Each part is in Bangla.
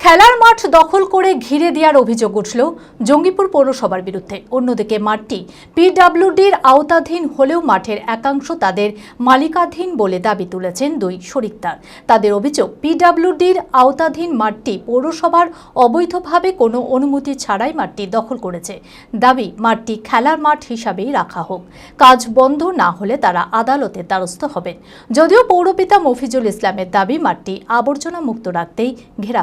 খেলার মাঠ দখল করে ঘিরে দেওয়ার অভিযোগ উঠল জঙ্গিপুর পৌরসভার বিরুদ্ধে। অন্যদিকে মাঠটি পিডাব্লিউডির আওতাধীন হলেও মাঠের একাংশ তাদের মালিকাধীন বলে দাবি তুলেছেন দুই শরিকদার। তাদের অভিযোগ, পিডাব্লিউডির আওতাধীন মাঠটি পৌরসভার অবৈধভাবে কোনো অনুমতি ছাড়াই মাঠটি দখল করেছে। দাবি, মাঠটি খেলার মাঠ হিসাবেই রাখা হোক। কাজ বন্ধ না হলে তারা আদালতের দ্বারস্থ হবেন। যদিও পৌরপিতা মফিজুল ইসলামের দাবি, মাঠটি আবর্জনা মুক্ত রাখতেই ঘেরা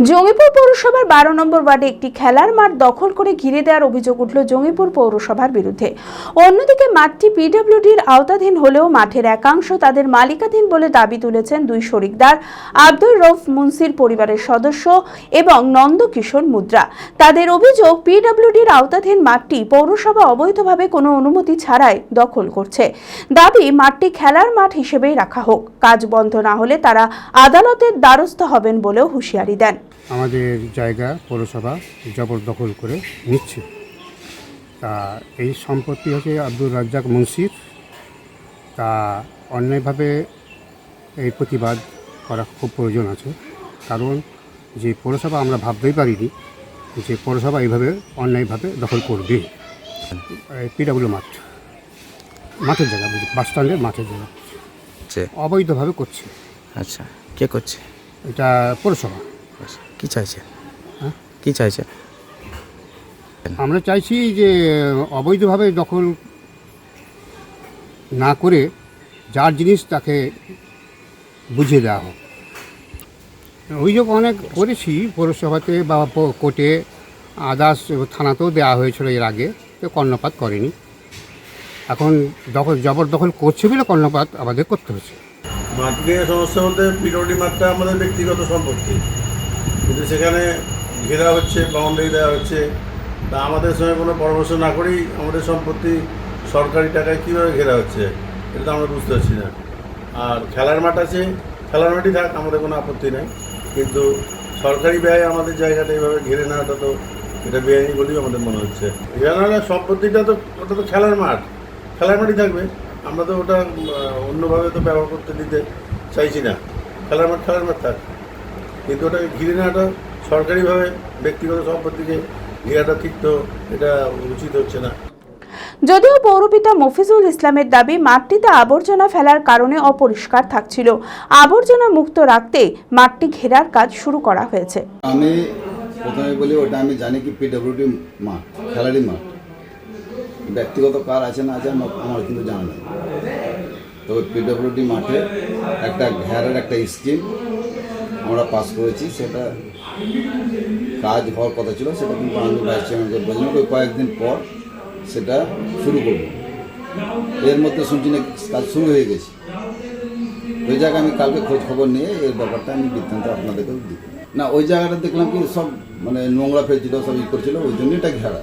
Jangipur পৌরসভার বারো নম্বর ওয়ার্ডে একটি খেলার মাঠ দখল করে ঘিরে দেওয়ার অভিযোগ উঠল জঙ্গিপুর পৌরসভার বিরুদ্ধে। অন্যদিকে মাঠটি পিডব্লিউডির আওতাধীন হলেও মাঠের একাংশ তাদের মালিকাধীন বলে দাবি তুলেছেন দুই শরিকদার, আব্দুর রফ মুন্সির পরিবারের সদস্য এবং নন্দকিশোর মুদ্রা। তাদের অভিযোগ, পিডব্লিউডির আওতাধীন মাঠটি পৌরসভা অবৈধভাবে কোনো অনুমতি ছাড়াই দখল করছে। দাবি, মাঠটি খেলার মাঠ হিসেবেই রাখা হোক। কাজ বন্ধ না হলে তারা আদালতের দ্বারস্থ হবেন বলেও হুঁশিয়ারি দেন। আমাদের জায়গা পৌরসভা জবরদখল করে নিচ্ছে। তা এই সম্পত্তি হচ্ছে আব্দুর রাজ্জাক মুন্সির। তা অন্যায়ভাবে এই প্রতিবাদ করা খুব প্রয়োজন আছে। কারণ যে পৌরসভা আমরা ভাবতেই পারিনি যে পৌরসভা এইভাবে অন্যায়ভাবে দখল করবে। পিডাব্লিউ মাঠ। মাঠের জায়গা বাস স্ট্যান্ডের মাঠের জায়গা। অবৈধভাবে করছে। আচ্ছা কে করছে? এটা পৌরসভা। কি চাইছে? হ্যাঁ? কি চাইছে? আমরা চাইছি যে অবৈধভাবে দখল না করে যার জিনিস তাকে বুঝিয়ে দেওয়া হোক। অভিযোগ অনেক করেছি পৌরসভাতে বা কোর্টে আদার্স থানাতেও দেওয়া হয়েছিল এর আগে তো কর্ণপাত করেনি। এখন দখল জবরদখল করছে বলে কর্ণপাত আমাদের করতে হচ্ছে। সমস্যা বলতে পিরোডি মাঠটা আমাদের ব্যক্তিগত সম্পত্তি। কিন্তু সেখানে ঘেরা হচ্ছে বাউন্ডারি দেওয়া হচ্ছে। তা আমাদের সঙ্গে কোনো পরামর্শ না করেই আমাদের সম্পত্তি সরকারি টাকায় কীভাবে ঘেরা হচ্ছে, এটা তো আমরা বুঝতে পারছি না। আর খেলার মাঠ আছে, খেলার মাঠই থাক, আমাদের কোনো আপত্তি নেই। কিন্তু সরকারি ব্যয় আমাদের জায়গাটা এইভাবে ঘিরে নেওয়াটা তো এটা বেআইনি বলেই আমাদের মনে হচ্ছে। এখানে সম্পত্তিটা তো, ওটা তো খেলার মাঠ। খেলার মাঠই থাকবে। আমরা তো ওটা অন্যভাবে তো ব্যবহার করতে দিতে চাইছি না। খেলার মাঠ খেলার মাঠ থাক। কিন্তু ওটাকে ঘিরে নেওয়াটা সরকারিভাবে ব্যক্তিগত সম্পত্তিকে ঘেরাটা ঠিক তো এটা উচিত হচ্ছে না। যদিও পৌরপিতা মফিজুল ইসলামের দাবি মাঠটিতে আবর্জনা ফেলার কারণে অপরিষ্কার থাকছিল। আবর্জনা মুক্ত রাখতে মাঠটি ঘেরার কাজ শুরু করা হয়েছে। আমি প্রথমে বলি ওটা আমি জানি কি পিডব্লিউডি মাঠ খেলাড়ি মাঠ। ব্যক্তিগত কার আছে না আছে আমার আমার কিন্তু জানা নেই। তো পিডব্লিউডি মাঠে একটা ঘেরার একটা স্কিম আমরা পাস করেছি, সেটা কাজ হওয়ার কথা ছিল, সেটা কিন্তু আমি ভাইস চেয়ারম্যানকে বলছিলাম ওই কয়েকদিন পর সেটা শুরু করব। এর মধ্যে শুনছি না কাজ শুরু হয়ে গেছে। ওই জায়গায় আমি কালকে খোঁজ খবর নিয়ে এর ব্যাপারটা আমি বৃত্তান্ত আপনাদেরকেও দিই। না, ওই জায়গাটা দেখলাম কি সব মানে নোংরা ফেলছিল, সব ই করছিল, ওই জন্য এটা ঘেরা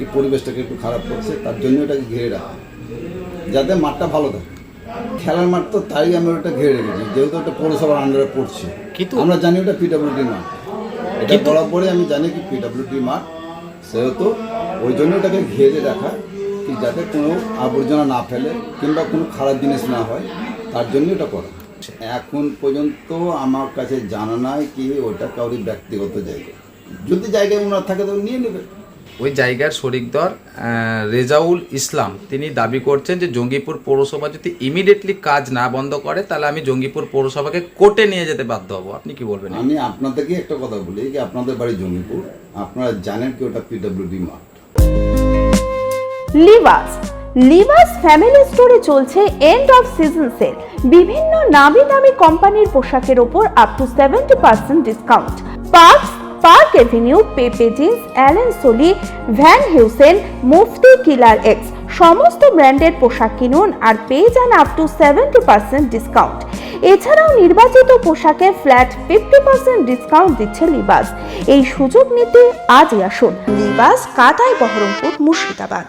এই পরিবেশটাকে একটু খারাপ করছে, তার জন্য এটাকে ঘিরে রাখা। যাতে মাঠটা ভালো থাকে। খেলার মাঠ তো তাই আমি ওটা ঘিরে রেখেছি যেহেতু ওটা পৌরসভার আন্ডারে পড়ছে। কিন্তু- আমরা জানি ওটা পিডব্লিউডি মাঠ। এটা করার পরে আমি জানি কি পিডব্লিউডি মাঠ সেহেতু ওই জন্য ওটাকে ঘিরে রাখা কি যাতে কোনো আবর্জনা না ফেলে কিংবা কোনো খারাপ জিনিস না হয় তার জন্য ওটা করা। এখন পর্যন্ত আমার কাছে জানা নাই কি ওটা কাউরি ব্যক্তিগত জায়গা। যদি জায়গায় ওনার থাকে তো নিয়ে নেবে। ওই জায়গার শরিকদর আহ, রেজাউল ইসলাম তিনি দাবি করছেন যে জঙ্গিপুর পৌরসভা যদি ইমিডিয়েটলি কাজ না বন্ধ করে তাহলে আমি জঙ্গিপুর পৌরসভাকে কোর্টে নিয়ে যেতে বাধ্য হব। আপনি কি বলবেন? আমি আপনাদেরকে একটা কথা বলি কি আপনাদের বাড়ি জঙ্গিপুর আপনারা জানেন কি ওটা পিডব্লিউডি মাঠ। লিভাস লিভাস ফ্যামিলি স্টোরে চলছে এন্ড অফ সিজন সেল বিভিন্ন নামি দামি কোম্পানির পোশাকের ওপর up to seventy percent discount Parx Park Avenue Pepe Jeans, Allen Solly, Van Heusen, Mufti Killer X, সমস্ত ব্র্যান্ডের পোশাক কিনুন আর পেয়ে যান up to seventy percent discount এছাড়াও নির্বাচিত পোশাকে ফ্ল্যাট ফিফটি পার্সেন্ট ডিসকাউন্ট দিচ্ছে লিবাস। এই সুযোগ নিতে আজই আসুন। লিবাস কাটাই বহরমপুর, মুর্শিদাবাদ।